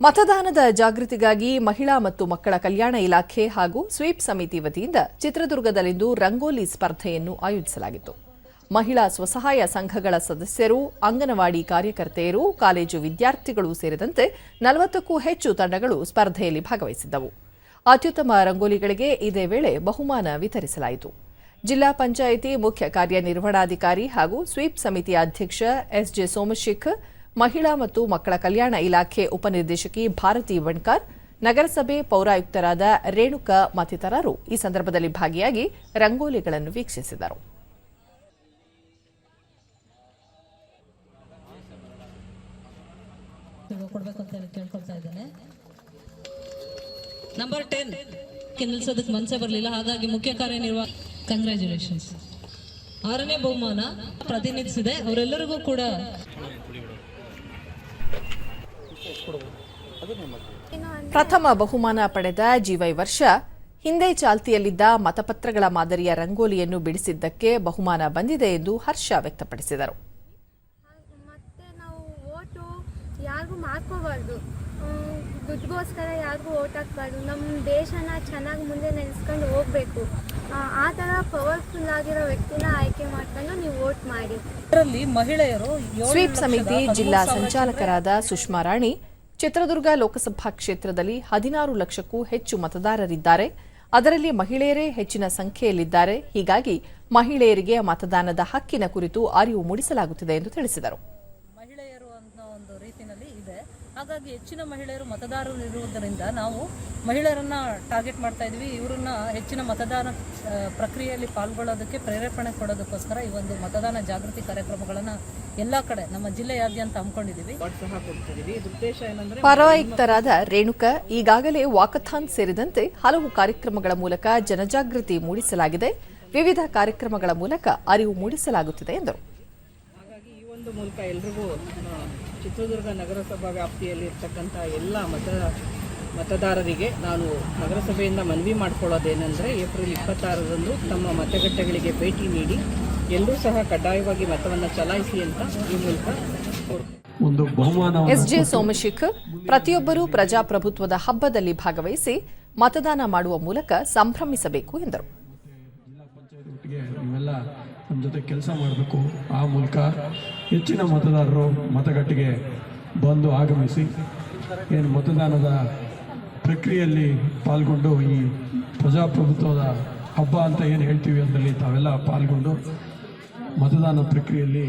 ಮತದಾನದ ಜಾಗೃತಿಗಾಗಿ ಮಹಿಳಾ ಮತ್ತು ಮಕ್ಕಳ ಕಲ್ಯಾಣ ಇಲಾಖೆ ಹಾಗೂ ಸ್ವೀಪ್ ಸಮಿತಿ ವತಿಯಿಂದ ಚಿತ್ರದುರ್ಗದಲ್ಲಿಂದು ರಂಗೋಲಿ ಸ್ಪರ್ಧೆಯನ್ನು ಆಯೋಜಿಸಲಾಗಿತ್ತು. ಮಹಿಳಾ ಸ್ವಸಹಾಯ ಸಂಘಗಳ ಸದಸ್ಯರು, ಅಂಗನವಾಡಿ ಕಾರ್ಯಕರ್ತೆಯರು, ಕಾಲೇಜು ವಿದ್ಯಾರ್ಥಿಗಳು ಸೇರಿದಂತೆ ನಲವತ್ತಕ್ಕೂ ಹೆಚ್ಚು ತಂಡಗಳು ಸ್ಪರ್ಧೆಯಲ್ಲಿ ಭಾಗವಹಿಸಿದ್ದವು. ಅತ್ಯುತ್ತಮ ರಂಗೋಲಿಗಳಿಗೆ ಇದೇ ವೇಳೆ ಬಹುಮಾನ ವಿತರಿಸಲಾಯಿತು. ಜಿಲ್ಲಾ ಪಂಚಾಯಿತಿ ಮುಖ್ಯ ಕಾರ್ಯನಿರ್ವಹಣಾಧಿಕಾರಿ ಹಾಗೂ ಸ್ವೀಪ್ ಸಮಿತಿಯ ಅಧ್ಯಕ್ಷ ಎಸ್ಜೆ ಸೋಮಶೇಖರ್ ಮಹಿಳಾ ಮತ್ತು ಮಕ್ಕಳ ಕಲ್ಯಾಣ ಇಲಾಖೆ ಉಪನಿರ್ದೇಶಕಿ ಭಾರತಿ ವಣ್ಕರ್, ನಗರಸಭೆ ಪೌರಾಯುಕ್ತರಾದ ರೇಣುಕಾ ಮತ್ತಿತರರು ಈ ಸಂದರ್ಭದಲ್ಲಿ ಭಾಗಿಯಾಗಿ ರಂಗೋಲಿಗಳನ್ನು ವೀಕ್ಷಿಸಿದರು. ನಂಬರ್ ಟೆನ್ ನಿಲ್ಸೋದಕ್ಕೆ ಮನಸ್ಸೇ ಬರಲಿಲ್ಲ. ಹಾಗಾಗಿ ಮುಖ್ಯ ಕಾರ್ಯನಿರ್ವಾಹ ಕಂಗ್ರ್ಯಾಚುಲೇಷನ್ಸ್ ಆರನೇ ಬಹುಮಾನ ಪ್ರತಿನಿಧಿಸಿದೆ. ಅವರೆಲ್ಲರಿಗೂ ಕೂಡ ಪ್ರಥಮ ಬಹುಮಾನ ಪಡೆದ ಜಿವೈ ವರ್ಷ ಹಿಂದೆ ಚಾಲ್ತಿಯಲ್ಲಿದ್ದ ಮತಪತ್ರಗಳ ಮಾದರಿಯ ರಂಗೋಲಿಯನ್ನು ಬಿಡಿಸಿದ್ದಕ್ಕೆ ಬಹುಮಾನ ಬಂದಿದೆ ಎಂದು ಹರ್ಷ ವ್ಯಕ್ತಪಡಿಸಿದರು. ಮತ್ತೆ ನಾವು ಓಟು ಯಾರಿಗೂ ಮಾಡ್ಕೋಬಾರ್ದು. ದುಡ್ಡುಗೋಸ್ಕರ ಯಾರಿಗೂ ಓಟ್ ಹಾಕ್ಬಾರ್ದು. ನಮ್ಮ ದೇಶನ ಚೆನ್ನಾಗಿ ಮುಂದೆ ನೆನೆಸ್ಕೊಂಡು ಹೋಗ್ಬೇಕು. ಆ, ಥರ ಪವರ್ಫುಲ್ ಆಗಿರೋ ವ್ಯಕ್ತಿನ ಆಯ್ಕೆ ಮಾಡ್ಕೊಂಡು ನೀವು ವೋಟ್ ಮಾಡಿ. ಇದರಲ್ಲಿ ಮಹಿಳೆಯರು ಸ್ವೀಪ್ ಸಮಿತಿ ಜಿಲ್ಲಾ ಸಂಚಾಲಕರಾದ ಸುಷ್ಮಾ ರಾಣಿ ಚಿತ್ರದುರ್ಗ ಲೋಕಸಭಾ ಕ್ಷೇತ್ರದಲ್ಲಿ ಹದಿನಾರು ಲಕ್ಷಕ್ಕೂ ಹೆಚ್ಚು ಮತದಾರರಿದ್ದಾರೆ. ಅದರಲ್ಲಿ ಮಹಿಳೆಯರೇ ಹೆಚ್ಚಿನ ಸಂಖ್ಯೆಯಲ್ಲಿದ್ದಾರೆ. ಹೀಗಾಗಿ ಮಹಿಳೆಯರಿಗೆ ಮತದಾನದ ಹಕ್ಕಿನ ಕುರಿತು ಅರಿವು ಮೂಡಿಸಲಾಗುತ್ತಿದೆ ಎಂದು ತಿಳಿಸಿದರು ಮಹಿಳೆಯರು ಅನ್ನೋ ಒಂದು ರೀತಿನಲ್ಲಿ ಇದೆ ಹಾಗಾಗಿ ಹೆಚ್ಚಿನ ಮಹಿಳೆಯರು ಮತದಾರರು ಇರುವುದರಿಂದ ನಾವು ಮಹಿಳೆಯರನ್ನ ಟಾರ್ಗೆಟ್ ಮಾಡ್ತಾ ಇದ್ವಿ. ಇವರನ್ನ ಹೆಚ್ಚಿನ ಮತದಾನ ಪ್ರಕ್ರಿಯೆಯಲ್ಲಿ ಪಾಲ್ಗೊಳ್ಳೋದಕ್ಕೆ ಪ್ರೇರೇಪಣೆ ಕೊಡೋದಕ್ಕೋಸ್ಕರ ಈ ಒಂದು ಮತದಾನ ಜಾಗೃತಿ ಕಾರ್ಯಕ್ರಮಗಳನ್ನು ಎಲ್ಲ ಕಡೆ ನಮ್ಮ ಜಿಲ್ಲೆಯಾದ್ಯಂತ ಹಮ್ಮಿಕೊಂಡಿದ್ದೀವಿ. ಪರವಾಯುಕ್ತರಾದ ರೇಣುಕಾ ಈಗಾಗಲೇ ವಾಕಥಾನ್ ಸೇರಿದಂತೆ ಹಲವು ಕಾರ್ಯಕ್ರಮಗಳ ಮೂಲಕ ಜನಜಾಗೃತಿ ಮೂಡಿಸಲಾಗಿದೆ. ವಿವಿಧ ಕಾರ್ಯಕ್ರಮಗಳ ಮೂಲಕ ಅರಿವು ಮೂಡಿಸಲಾಗುತ್ತಿದೆ ಎಂದರು. ಒಂದು ಮೂಲಕ ಎಲ್ರಿಗೂ ಚಿತ್ರದುರ್ಗ ನಗರಸಭಾ ವ್ಯಾಪ್ತಿಯಲ್ಲಿ ಇರ್ತಕ್ಕಂಥ ಎಲ್ಲ ಮತ ಮತದಾರರಿಗೆ ನಾನು ನಗರಸಭೆಯಿಂದ ಮನವಿ ಮಾಡ್ಕೊಳ್ಳೋದೇನೆಂದರೆ ಏಪ್ರಿಲ್ ಇಪ್ಪತ್ತಾರರಂದು ತಮ್ಮ ಮತಗಟ್ಟೆಗಳಿಗೆ ಭೇಟಿ ನೀಡಿ ಎಲ್ಲರೂ ಸಹ ಕಡ್ಡಾಯವಾಗಿ ಮತವನ್ನು ಚಲಾಯಿಸಿ ಅಂತ ಈ ಮೂಲಕ ಎಸ್ ಎಸ್ಜೆ ಸೋಮಶೇಖರ್ ಪ್ರತಿಯೊಬ್ಬರೂ ಪ್ರಜಾಪ್ರಭುತ್ವದ ಹಬ್ಬದಲ್ಲಿ ಭಾಗವಹಿಸಿ ಮತದಾನ ಮಾಡುವ ಮೂಲಕ ಸಂಭ್ರಮಿಸಬೇಕು ಎಂದರು. ಒಟ್ಟಿಗೆ ನೀವೆಲ್ಲ ನಮ್ಮ ಜೊತೆ ಕೆಲಸ ಮಾಡಬೇಕು. ಆ ಮೂಲಕ ಹೆಚ್ಚಿನ ಮತದಾರರು ಮತಗಟ್ಟೆಗೆ ಬಂದು ಆಗಮಿಸಿ ಏನು ಮತದಾನದ ಪ್ರಕ್ರಿಯೆಯಲ್ಲಿ ಪಾಲ್ಗೊಂಡು ಈ ಪ್ರಜಾಪ್ರಭುತ್ವದ ಹಬ್ಬ ಅಂತ ಏನು ಹೇಳ್ತೀವಿ ಅದರಲ್ಲಿ ತಾವೆಲ್ಲ ಪಾಲ್ಗೊಂಡು ಮತದಾನ ಪ್ರಕ್ರಿಯೆಯಲ್ಲಿ